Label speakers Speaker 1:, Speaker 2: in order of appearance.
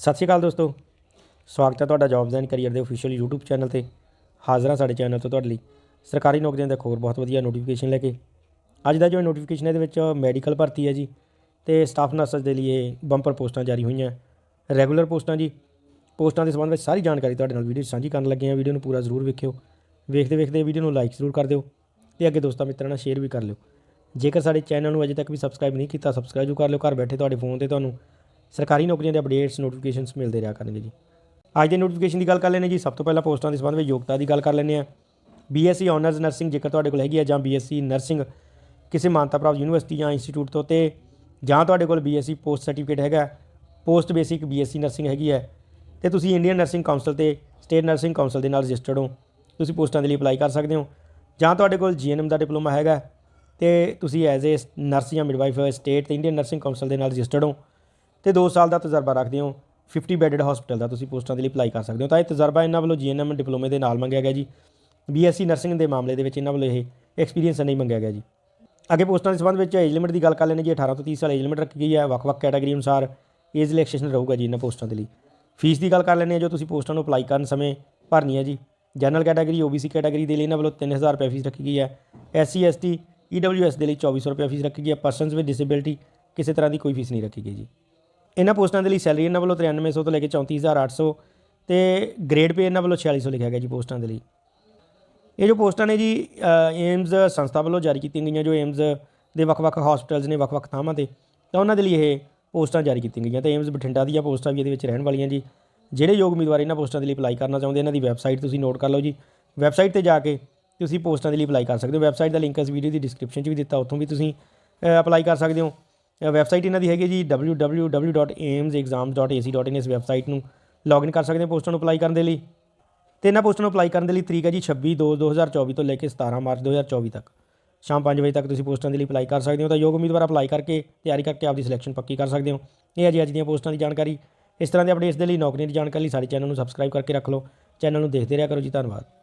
Speaker 1: ਸਤਿ ਸ਼੍ਰੀ ਅਕਾਲ ਦੋਸਤੋ। ਸਵਾਗਤ ਹੈ ਤੁਹਾਡਾ ਜੌਬਸ ਐਂਡ ਕੈਰੀਅਰ ਦੇ ਅਫੀਸ਼ੀਅਲ YouTube ਚੈਨਲ ਤੇ। ਹਾਜ਼ਰ ਹਾਂ ਸਾਡੇ ਚੈਨਲ ਤੋਂ ਤੁਹਾਡੇ ਲਈ। ਸਰਕਾਰੀ ਨੌਕਰੀਆਂ ਦਾ ਇੱਕ ਹੋਰ ਬਹੁਤ ਵਧੀਆ ਨੋਟੀਫਿਕੇਸ਼ਨ ਲੈ ਕੇ। ਅੱਜ ਦਾ ਜੋ ਨੋਟੀਫਿਕੇਸ਼ਨ ਇਹਦੇ ਵਿੱਚ ਮੈਡੀਕਲ ਭਰਤੀ ਹੈ ਜੀ। ਤੇ ਸਟਾਫ ਨਰਸਸ ਦੇ ਲਈ ਇਹ ਬੰਪਰ ਪੋਸਟਾਂ ਜਾਰੀ ਹੋਈਆਂ। ਰੈਗੂਲਰ ਪੋਸਟਾਂ ਜੀ। ਪੋਸਟਾਂ ਦੇ ਸੰਬੰਧ ਵਿੱਚ ਸਾਰੀ ਜਾਣਕਾਰੀ ਤੁਹਾਡੇ ਨਾਲ ਵੀਡੀਓ ਸਾਂਝੀ ਕਰਨ ਲੱਗੇ ਹਾਂ। ਵੀਡੀਓ ਨੂੰ ਪੂਰਾ ਜ਼ਰੂਰ ਵੇਖਿਓ। ਵੇਖਦੇ ਵੇਖਦੇ ਵੀਡੀਓ ਨੂੰ ਲਾਈਕ ਜ਼ਰੂਰ ਕਰ ਦਿਓ। ਤੇ ਅੱਗੇ ਦੋਸਤਾਂ ਮਿੱਤਰਾਂ ਨਾਲ ਸ਼ੇਅਰ ਵੀ ਕਰ ਲਿਓ। ਜੇਕਰ ਸਾਡੇ ਚੈਨਲ ਨੂੰ ਅਜੇ ਤੱਕ ਵੀ ਸਬਸਕ੍ਰਾਈਬ ਨਹੀਂ ਕੀਤਾ ਸਬਸਕ੍ਰਾਈਬ ਜੋ ਕਰ ਲਿਓ। ਘਰ ਬੈਠੇ ਤੁਹਾਡੇ ਫੋਨ ਤੇ ਤੁਹਾਨੂੰ ਸਰਕਾਰੀ ਨੌਕਰੀਆਂ ਦੇ ਅਪਡੇਟਸ ਨੋਟੀਫਿਕੇਸ਼ਨਸ ਮਿਲਦੇ ਰਿਹਾ ਕਰਨਗੇ ਜੀ। ਅੱਜ ਦੇ ਨੋਟੀਫਿਕੇਸ਼ਨ ਦੀ ਗੱਲ ਕਰ ਲੈਣੇ ਜੀ। ਸਭ ਤੋਂ ਪਹਿਲਾਂ ਪੋਸਟਾਂ ਦੇ ਸੰਬੰਧ ਵਿੱਚ ਯੋਗਤਾ ਦੀ ਗੱਲ ਕਰ ਲੈਂਦੇ ਆ ਬੀਐਸਸੀ ਆਨਰਸ ਨਰਸਿੰਗ ਜੇਕਰ ਤੁਹਾਡੇ ਕੋਲ ਹੈਗੀ ਹੈ ਜਾਂ ਬੀਐਸਸੀ ਨਰਸਿੰਗ ਕਿਸੇ ਮਾਨਤਾ ਪ੍ਰਾਪਤ ਯੂਨੀਵਰਸਿਟੀ ਜਾਂ ਇੰਸਟੀਚਿਊਟ ਤੋਂ ਤੇ ਜਾਂ ਤੁਹਾਡੇ ਕੋਲ ਬੀਐਸਸੀ ਪੋਸਟ ਸਰਟੀਫਿਕੇਟ ਹੈਗਾ ਪੋਸਟ ਬੇਸਿਕ ਬੀਐਸਸੀ ਨਰਸਿੰਗ ਹੈਗੀ ਹੈ, ਤੇ ਤੁਸੀਂ ਇੰਡੀਅਨ ਨਰਸਿੰਗ ਕਾਉਂਸਲ ਤੇ ਸਟੇਟ ਨਰਸਿੰਗ ਕਾਉਂਸਲ ਦੇ ਨਾਲ ਰਜਿਸਟਰਡ ਹੋ, ਤੁਸੀਂ ਪੋਸਟਾਂ ਦੇ ਲਈ ਅਪਲਾਈ ਕਰ ਸਕਦੇ ਹੋ। ਜਾਂ ਤੁਹਾਡੇ ਕੋਲ ਜੀਐਨਐਮ ਦਾ ਡਿਪਲੋਮਾ ਹੈਗਾ, ਤੇ ਤੁਸੀਂ ਐਜ਼ ਏ ਨਰਸ ਜਾਂ ਮਿਡਵਾਈਫ ਸਟੇਟ ਤੇ ਇੰਡੀਅਨ ਨਰਸਿੰਗ ਕਾਉਂਸਲ ਦੇ ਨਾਲ ਰਜਿਸਟਰਡ ਹੋ ਤੇ 2 ਸਾਲ ਦਾ ਤਜਰਬਾ ਰੱਖਦੇ ਹੋ 50 ਬੈੱਡਡ ਹਸਪੀਟਲ ਦਾ ਤੁਸੀਂ ਪੋਸਟਾਂ ਦੇ ਲਈ ਅਪਲਾਈ ਕਰ ਸਕਦੇ ਹੋ। ਤਾਂ ਇਹ ਤਜਰਬਾ ਇਹਨਾਂ ਵੱਲੋਂ ਜੀਐਨਐਮ ਡਿਪਲੋਮੇ ਦੇ ਨਾਲ ਮੰਗਿਆ ਗਿਆ ਜੀ। ਬੀਐਸਸੀ ਨਰਸਿੰਗ ਦੇ ਮਾਮਲੇ ਦੇ ਵਿੱਚ ਇਹਨਾਂ ਵੱਲੋਂ ਇਹ ਐਕਸਪੀਰੀਅੰਸ ਨਹੀਂ ਮੰਗਿਆ ਗਿਆ ਜੀ। ਅੱਗੇ ਪੋਸਟਾਂ ਦੇ ਸੰਬੰਧ ਵਿੱਚ ਏਜ ਲਿਮਿਟ ਦੀ ਗੱਲ ਕਰ ਲੈਣੇ ਜੀ। 18 ਤੋਂ 30 ਸਾਲ ਏਜ ਲਿਮਿਟ ਰੱਖੀ ਗਈ ਹੈ। ਵੱਖ-ਵੱਖ ਕੈਟਾਗਰੀ ਅਨੁਸਾਰ ਏਜ ਰਿਲੈਕਸੇਸ਼ਨ ਰਹੂਗਾ ਜੀ ਇਹਨਾਂ ਪੋਸਟਾਂ ਦੇ ਲਈ। ਫੀਸ ਦੀ ਗੱਲ ਕਰ ਲੈਂਦੇ ਹਾਂ ਜੋ ਤੁਸੀਂ ਪੋਸਟਾਂ ਨੂੰ ਅਪਲਾਈ ਕਰਨ ਸਮੇਂ ਭਰਨੀ ਹੈ ਜੀ। ਜਨਰਲ ਕੈਟਾਗਰੀ ਓਬੀਸੀ ਕੈਟਾਗਰੀ ਦੇ ਲਈ ਇਹਨਾਂ ਵੱਲੋਂ 3000 ਰੁਪਏ ਫੀਸ ਰੱਖੀ ਗਈ ਹੈ। ਐਸਸੀ ਐਸਟੀ ਈਡਬਲਯੂਐਸ ਦੇ ਲਈ 2400 ਰੁਪਏ ਫੀਸ ਰੱਖੀ ਗਈ ਹੈ। ਪਰਸਨਸ ਵਿਦ ਡਿਸੇਬਿਲਿਟੀ ਕਿਸੇ ਤਰ੍ਹਾਂ ਦੀ ਕੋਈ ਫੀਸ ਨਹੀਂ ਰੱਖੀ ਗਈ ਜੀ। ਇਹਨਾਂ ਪੋਸਟਾਂ ਦੇ ਲਈ ਸੈਲਰੀ ਇਹਨਾਂ ਵੱਲੋਂ 9300 ਤੋਂ ਲੈ ਕੇ 34800 ਤੇ ਗ੍ਰੇਡ ਪੇ ਇਹਨਾਂ ਵੱਲੋਂ 4600 ਲਿਖਿਆ ਗਿਆ ਜੀ ਪੋਸਟਾਂ ਦੇ ਲਈ। ਇਹ ਜੋ ਪੋਸਟਾਂ ਨੇ ਜੀ ਏਮਜ਼ ਸੰਸਥਾ ਵੱਲੋਂ ਜਾਰੀ ਕੀਤੀਆਂ ਗਈਆਂ, ਜੋ ਏਮਜ਼ ਦੇ ਵੱਖ-ਵੱਖ ਹਸਪੀਟਲਸ ਨੇ ਵੱਖ-ਵੱਖ ਥਾਵਾਂ ਤੇ, ਤਾਂ ਉਹਨਾਂ ਦੇ ਲਈ ਇਹ ਪੋਸਟਾਂ ਜਾਰੀ ਕੀਤੀਆਂ ਗਈਆਂ। ਤੇ ਏਮਜ਼ ਬਠਿੰਡਾ ਦੀਆਂ ਪੋਸਟਾਂ ਵੀ ਇਹਦੇ ਵਿੱਚ ਰਹਿਣ ਵਾਲੀਆਂ ਜੀ। ਜਿਹੜੇ ਯੋਗ ਉਮੀਦਵਾਰ ਇਹਨਾਂ ਪੋਸਟਾਂ ਦੇ ਲਈ ਅਪਲਾਈ ਕਰਨਾ ਚਾਹੁੰਦੇ ਇਹਨਾਂ ਦੀ ਵੈਬਸਾਈਟ ਤੁਸੀਂ ਨੋਟ ਕਰ ਲਓ ਜੀ। ਵੈਬਸਾਈਟ ਤੇ ਜਾ ਕੇ ਤੁਸੀਂ ਪੋਸਟਾਂ ਦੇ ਲਈ ਅਪਲਾਈ ਕਰ ਸਕਦੇ ਹੋ। ਵੈਬਸਾਈਟ ਦਾ ਲਿੰਕ ਇਸ ਵੀਡੀਓ ਦੀ ਡਿਸਕ੍ਰਿਪਸ਼ਨ 'ਚ ਵੀ ਦਿੱਤਾ, ਉੱਥੋਂ ਵੀ ਤੁਸੀਂ ਅਪਲਾਈ ਕਰ ਸਕਦੇ ਹੋ। ਵੈਬਸਾਈਟ ਇਹਨਾਂ ਦੀ ਹੈਗੀ ਜੀ www.aimsexams.ac.in ਇਸ ਵੈਬਸਾਈਟ ਨੂੰ ਲੌਗਇਨ ਕਰ ਸਕਦੇ ਹੋ ਪੋਸਟਾਂ ਨੂੰ ਅਪਲਾਈ ਕਰਨ ਦੇ ਲਈ। ਤੇ ਇਹਨਾਂ ਪੋਸਟਾਂ ਨੂੰ ਅਪਲਾਈ ਕਰਨ ਦੇ ਲਈ ਤਰੀਕ ਹੈ ਜੀ 26 2 2024 ਤੋਂ ਲੈ ਕੇ 17 ਮਾਰਚ 2024 ਤੱਕ। ਸ਼ਾਮ 5 ਵਜੇ ਤੱਕ ਤੁਸੀਂ ਪੋਸਟਾਂ ਦੇ ਲਈ ਅਪਲਾਈ ਕਰ ਸਕਦੇ ਹੋ ਤਾਂ ਯੋਗ ਉਮੀਦਵਾਰ ਅਪਲਾਈ ਕਰਕੇ ਤਿਆਰੀ ਕਰਕੇ ਆਪਦੀ ਸਿਲੈਕਸ਼ਨ ਪੱਕੀ ਕਰ ਸਕਦੇ ਹੋ। ਇਹ ਹੈ ਜੀ ਅੱਜ ਦੀਆਂ ਪੋਸਟਾਂ ਦੀ ਜਾਣਕਾਰੀ। ਇਸ ਤਰ੍ਹਾਂ ਦੇ ਅਪਡੇਟਸ ਦੇ ਲਈ ਨੌਕਰੀਆਂ ਦੀ ਜਾਣਕਾਰੀ ਲਈ ਸਾਡੇ ਚੈਨਲ ਨੂੰ ਸਬਸਕ੍ਰਾਈਬ ਕਰਕੇ ਰੱਖ ਲਓ। ਚੈਨਲ ਨੂੰ ਦੇਖਦੇ ਰਿਹਾ ਕਰੋ ਜੀ, ਧੰਨਵਾਦ।